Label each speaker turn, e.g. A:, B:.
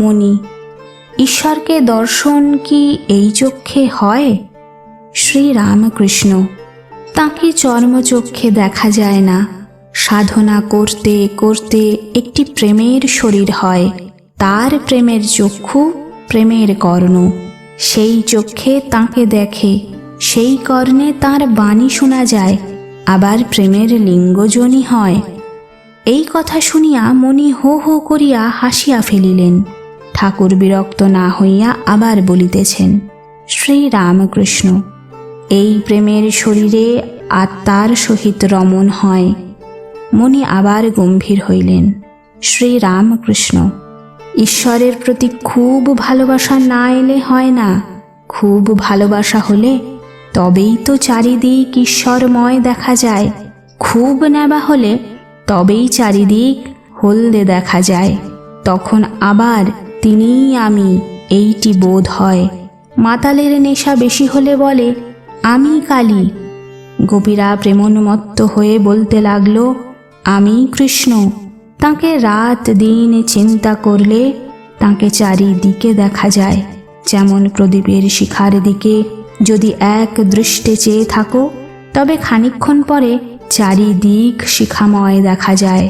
A: মনি ঈশ্বরকে দর্শন কি এই চক্ষে হয়? শ্রীরামকৃষ্ণ, তাঁকে চর্মচক্ষে দেখা যায় না। সাধনা করতে করতে একটি প্রেমের শরীর হয়। তার প্রেমের চক্ষু প্রেমের কর্ণ। সেই চক্ষে তাঁকে দেখে, সেই কর্ণে তার বাণী শোনা যায়, আবার প্রেমের লিঙ্গজনী হয়। এই কথা শুনিয়া মণি হো হো করিয়া হাসিয়া ফেলিলেন। ঠাকুর বিরক্ত না হইয়া আবার বলিতেছেন শ্রীরামকৃষ্ণ এই প্রেমের শরীরে আত্মার সহিত রমণ হয়। মনি আবার গম্ভীর হইলেন শ্রীরামকৃষ্ণ ঈশ্বরের প্রতি খুব ভালোবাসা না এলে হয় না। খুব ভালোবাসা হলে তবেই তো চারিদিক ঈশ্বরময় দেখা যায়। খুব নেবা হলে তবেই চারিদিক হলদে দেখা যায়। তখন আবার তিনিই আমি, এইটি বোধ হয়। মাতালের নেশা বেশি হলে বলে, আমি কালী। গোপীরা প্রেমোন্মত্ত হয়ে বলতে লাগল, আমি কৃষ্ণ। তাকে রাত দিন চিন্তা করলে তাকে চারিদিকে দেখা যায়। যেমন প্রদীপের শিখার দিকে যদি এক দৃষ্টে চেয়ে থাকো, তবে খানিকক্ষণ পরে চারিদিক শিখাময় দেখা যায়।